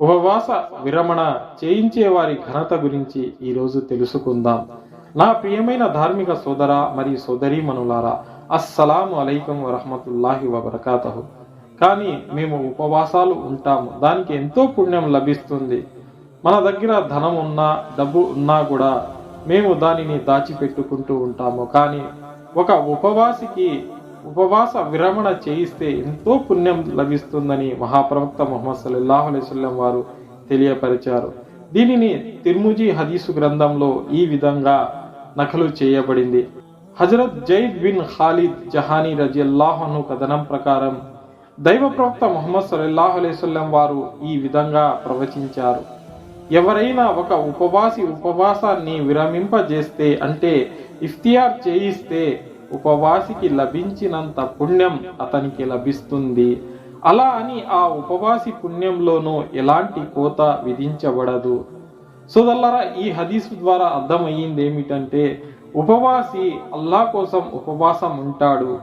ఉపవాస విరమణ చేయించే వారి ఘనత గురించి ఈరోజు తెలుసుకుందాం. నా ప్రియమైన ధార్మిక సోదర మరియు సోదరీమణులారా అస్సలాము అలైకం వరహమతుల్లాహి వబర్కాతహు. కానీ మేము ఉపవాసాలు ఉంటాము. దానికి ఎంతో పుణ్యం లభిస్తుంది. మన దగ్గర ధనం ఉన్నా డబ్బు ఉన్నా కూడా మేము దానిని దాచిపెట్టుకుంటూ ఉంటాము. కానీ ఒక ఉపవాసికి ఉపవాస విరమణ చేయిస్తే ఎంతో పుణ్యం లభిస్తుందని మహాప్రవక్త మొహమ్మద్ సల్లాహు అలైహి వారు తెలియపరిచారు. దీనిని తిర్ముజీ హదీసు గ్రంథంలో ఈ విధంగా నకలు చేయబడింది. Hazrat Zaid bin Khalid Juhani రజియల్లాహను కథనం ప్రకారం దైవ ప్రవక్త మొహమ్మద్ సల్లాహు అలైహి వారు ఈ విధంగా ప్రవచించారు. ఎవరైనా ఒక ఉపవాసి ఉపవాసాన్ని విరమింపజేస్తే అంటే ఇఫ్తియార్ చేయిస్తే ఉపవాసికి లభించినంత పుణ్యం అతనికి లభిస్తుంది. అలా అని ఆ ఉపవాసి పుణ్యంలోనూ ఎలాంటి కోత విధించబడదు. సోదల్లరా ఈ హదీసు ద్వారా అర్థమయ్యింది ఏమిటంటే ఉపవాసి అల్లా కోసం ఉపవాసం ఉంటాడు.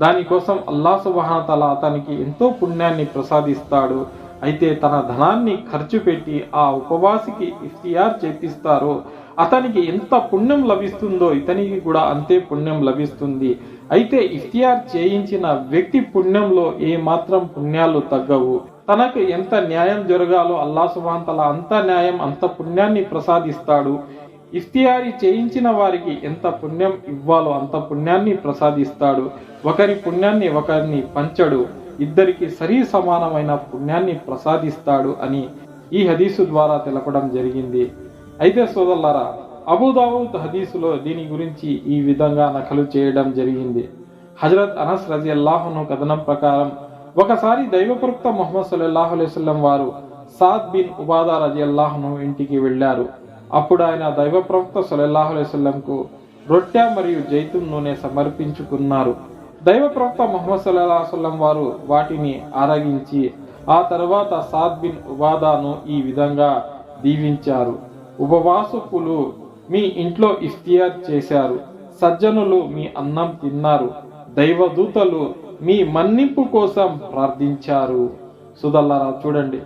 దానికోసం అల్లా సుబహానతల అతనికి ఎంతో పుణ్యాన్ని ప్రసాదిస్తాడు. అయితే తన ధనాన్ని ఖర్చు పెట్టి ఆ ఉపవాసికి ఇఫ్తియార్ చేపిస్తారో అతనికి ఎంత పుణ్యం లభిస్తుందో ఇతనికి కూడా అంతే పుణ్యం లభిస్తుంది. అయితే ఇఫ్తియార్ చేయించిన వ్యక్తి పుణ్యంలో ఏ మాత్రం పుణ్యాలు తగ్గవు. తనకు ఎంత న్యాయం జరగాలో అల్లా సుభాంతల అంత న్యాయం అంత పుణ్యాన్ని ప్రసాదిస్తాడు. ఇఫ్తియారి చేయించిన వారికి ఎంత పుణ్యం ఇవ్వాలో అంత పుణ్యాన్ని ప్రసాదిస్తాడు. ఒకరి పుణ్యాన్ని ఒకరిని పంచడు. ఇద్దరికి సరి సమానమైన పుణ్యాన్ని ప్రసాదిస్తాడు అని ఈ హదీసు ద్వారా తెలపడం జరిగింది. అయితే సోదల్లారా అబుదావుద్ హదీసులో దీని గురించి ఈ విధంగా నకలు చేయడం జరిగింది. హజరత్ అనస్ రజి కథనం ప్రకారం ఒకసారి దైవప్రక్త మొహమ్మద్ సల్లాహు అలైవల్లం వారు సాద్ బిన్ ఉబాదా రజి ఇంటికి వెళ్ళారు. అప్పుడు ఆయన దైవప్రవక్త సలల్లాహు అలైవల్లంకు రొట్టె మరియు జైతున్ నూనె సమర్పించుకున్నారు. దైవ ప్రవక్త ముహమ్మద్ సల్లాహం వారు వాటిని ఆరగించి ఆ తర్వాత సాద్ బిన్ ఉబాదాను ఈ విధంగా దీవించారు. ఉపవాసకులు మీ ఇంట్లో ఇఫ్తియార్ చేశారు. సజ్జనులు మీ అన్నం తిన్నారు. దైవదూతలు మీ మన్నింపు కోసం ప్రార్థించారు. సుదల్లారా చూడండి.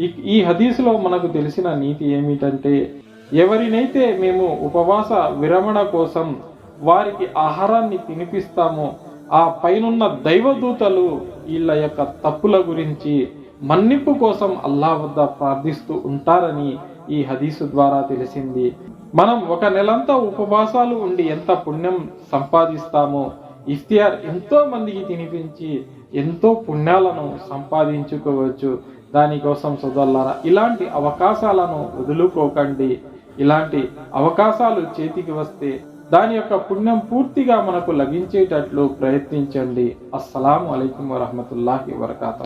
ఈ- ఈ హదీసులో మనకు తెలిసిన నీతి ఏమిటంటే ఎవరినైతే మేము ఉపవాస విరమణ కోసం వారికి ఆహారాన్ని తినిపిస్తామో ఆ పైనున్న దైవదూతలు వీళ్ళ యొక్క తప్పుల గురించి మన్నింపు కోసం అల్లా వద్ద ప్రార్థిస్తూ ఉంటారని ఈ హదీసు ద్వారా తెలిసింది. మనం ఒక నెలంతా ఉపవాసాలు ఉండి ఎంత పుణ్యం సంపాదిస్తామో ఇఫ్తియార్ ఎంతో మందికి తినిపించి ఎంతో పుణ్యాలను సంపాదించుకోవచ్చు. దానికోసం సోదరులారా ఇలాంటి అవకాశాలను వదులుకోకండి. ఇలాంటి అవకాశాలు చేతికి వస్తే దాని యొక్క పుణ్యం పూర్తిగా మనకు లభించేటట్లు ప్రయత్నించండి. అస్సలాము అయికం వరహమతుల్లాహి వరకాత